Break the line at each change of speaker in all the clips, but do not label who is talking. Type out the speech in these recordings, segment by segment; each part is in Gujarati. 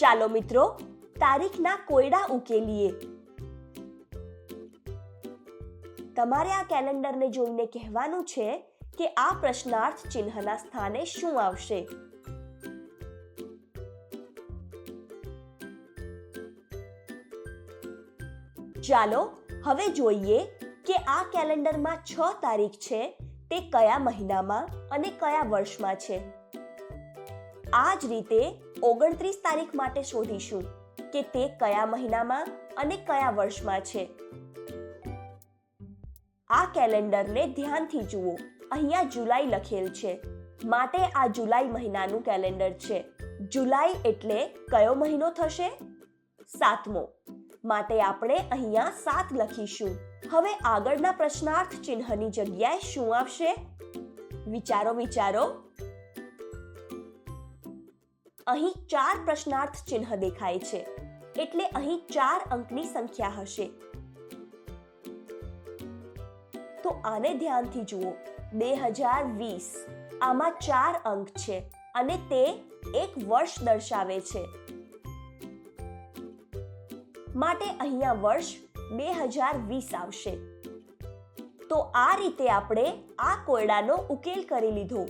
ચાલો મિત્રો, તારીખના કોયડા ઉકેલીએ. તમારે આ કેલેન્ડરને જોઈને કહેવાનું છે કે આ પ્રશ્નાર્થ ચિહ્નના સ્થાને શું આવશે? ચાલો, હવે જોઈએ કે આ કેલેન્ડરમાં છ તારીખ છે, તે કયા મહિનામાં અને કયા વર્ષમાં છે? આ જ રીતે ઓગણત્રીસ તારીખ માટે શોધીશું કે તે કયા મહિનામાં અને કયા વર્ષમાં છે. આ કેલેન્ડરને ધ્યાનથી જુઓ. અહીંયા જુલાઈ લખેલ છે. માટે આ જુલાઈ મહિનાનું કેલેન્ડર છે. જુલાઈ એટલે કયો મહિનો થશે? સાતમો. માટે આપણે અહીંયા સાત લખીશું. હવે આગળના પ્રશ્નાર્થ ચિહ્નની જગ્યાએ શું આવશે? વિચારો વિચારો. અહીં ચાર પ્રશ્નાર્થ ચિહ્ન દેખાય છે. એટલે અહીં ચાર અંકની સંખ્યા હશે. તો આને ધ્યાનથી જુઓ. બે હજાર વીસ આમાં ચાર અંક છે અને તે એક વર્ષ દર્શાવે છે. માટે અહીંયા વર્ષ બે હજાર વીસ આવશે. તો આ રીતે આપણે આ કોયડાનો ઉકેલ કરી લીધો.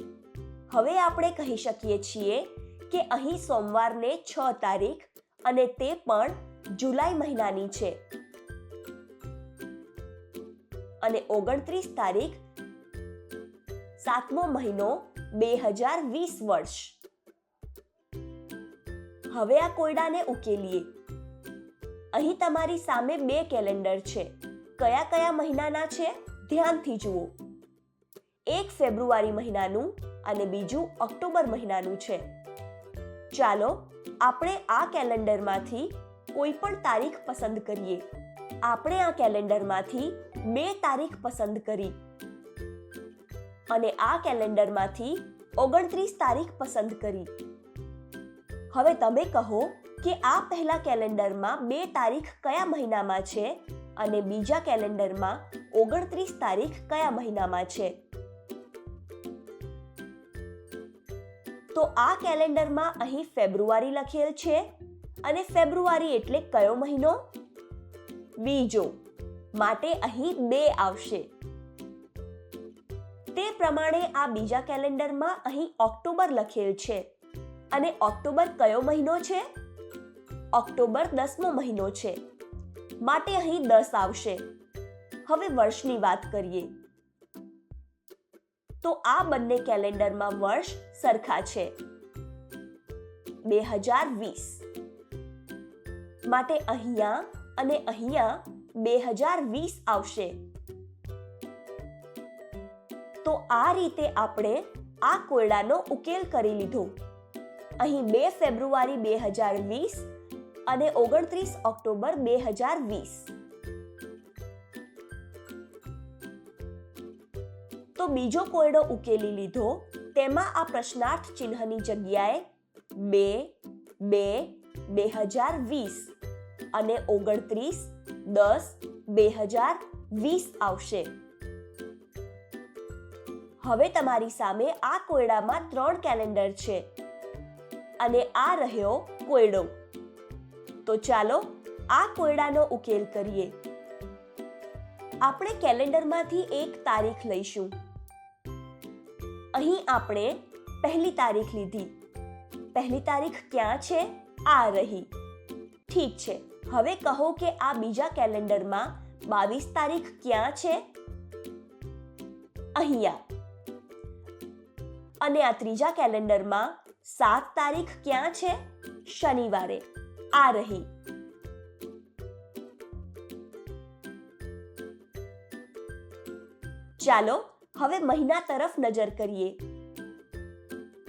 હવે આપણે કહી શકીએ છીએ કે અહીં સોમવારને છ તારીખ અને તે પણ જુલાઈ મહિનાની છે. અને ઓગણત્રીસ તારીખ સાતમો મહિનો બે હજાર વીસ વર્ષ. હવે આ કોયડાને ઉકેલીએ. અહીં તમારી સામે બે કેલેન્ડર છે. કયા કયા મહિનાના છે ધ્યાનથી જુઓ. એક ફેબ્રુઆરી મહિનાનું અને બીજું ઓક્ટોબર મહિનાનું છે. ચાલો આપણે આ કેલેન્ડરમાંથી કોઈ પણ તારીખ પસંદ કરીએ. આપણે આ કેલેન્ડરમાંથી બે તારીખ પસંદ કરી. અને આ કેલેન્ડરમાંથી ઓગણત્રીસ તારીખ પસંદ કરી. હવે તમે કહો કે આ પહેલા કેલેન્ડરમાં બે તારીખ કયા મહિનામાં છે અને બીજા કેલેન્ડરમાં ઓગણત્રીસ તારીખ કયા મહિનામાં છે? તો આ કેલેન્ડરમાં અહીં ફેબ્રુઆરી લખેલ છે. અને ફેબ્રુઆરી એટલે કયો મહિનો? બીજો, માટે અહીં બે આવશે. તે પ્રમાણે આ બીજા કેલેન્ડરમાં અહીં ઓક્ટોબર લખેલ છે. અને ઓક્ટોબર કયો મહિનો છે? ઓક્ટોબર દસમો મહિનો છે. માટે અહીં દસ આવશે. હવે વર્ષની વાત કરીએ. તો આ બંને કેલેન્ડરમાં વર્ષ સરખા છે. બે હજાર વીસ. માટે અહીંયા અને અહીંયા બે હજાર વીસ આવશે. તો આ રીતે આપણે આ કોયડાનો ઉકેલ કરી લીધો. અહીં બે ફેબ્રુઆરી બે હજાર વીસ અને ઓગણત્રીસ ઓક્ટોબર બે હજાર વીસ. તો બીજો કોયડો ઉકેલી લીધો, તેમાં આ પ્રશ્નાર્થ ચિહ્નની જગ્યાએ બે બે બે હજાર વીસ અને ઓગણત્રીસ, દસ બે હજાર વીસ આવશે. હવે તમારી સામે આ કોયડામાં ત્રણ કેલેન્ડર છે અને આ રહ્યો કોયડો. તો ચાલો આ કોયડાનો ઉકેલ કરીએ. આપણે કેલેન્ડરમાંથી એક તારીખ લઈશું. અહીં આપણે પહેલી તારીખ લીધી. પહેલી તારીખ ક્યાં છે? આ રહી. ઠીક છે. હવે કહો કે આ બીજા કેલેન્ડરમાં બાવીસ તારીખ ક્યાં છે? અહીંયા. અને આ ત્રીજા કેલેન્ડરમાં સાત તારીખ ક્યાં છે? શનિવારે. આ રહી. ચાલો હવે મહિના તરફ નજર કરીએ.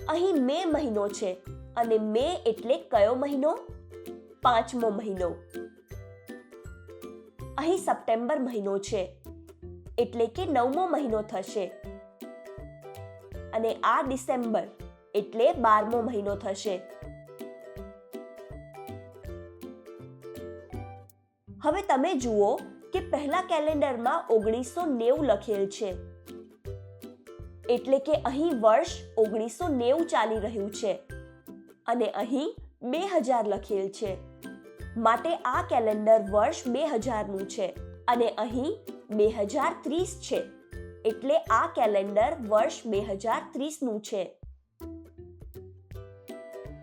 અહીં મે મહિનો છે અને મે એટલે કયો મહિનો? પાંચમો મહિનો. અહીં સપ્ટેમ્બર મહિનો છે એટલે કે નવમો મહિનો થશે. અને આ ડિસેમ્બર એટલે બારમો મહિનો થશે. હવે તમે જુઓ કે પહેલા કેલેન્ડરમાં ઓગણીસો નેવું લખેલ છે. એટલે કે અહીં વર્ષ ઓગણીસો નેવું ચાલી રહ્યું છે અને અહીં બે હજાર લખેલ છે. માટે આ કેલેન્ડર વર્ષ બે હજારનું છે અને અહીં બે હજાર ત્રીસ છે. એટલે આ કેલેન્ડર વર્ષ બે હજાર ત્રીસનું છે.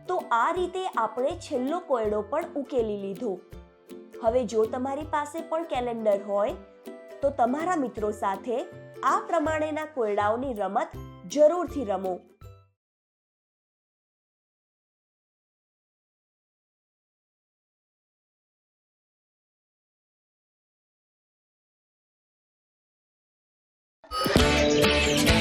તો આ રીતે આપણે છેલ્લો કોયડો પણ ઉકેલી લીધો. હવે જો તમારી પાસે પણ કેલેન્ડર હોય, તો તમારા મિત્રો સાથે આ પ્રમાણેના કોયડાઓની રમત જરૂરથી રમો
Thank you.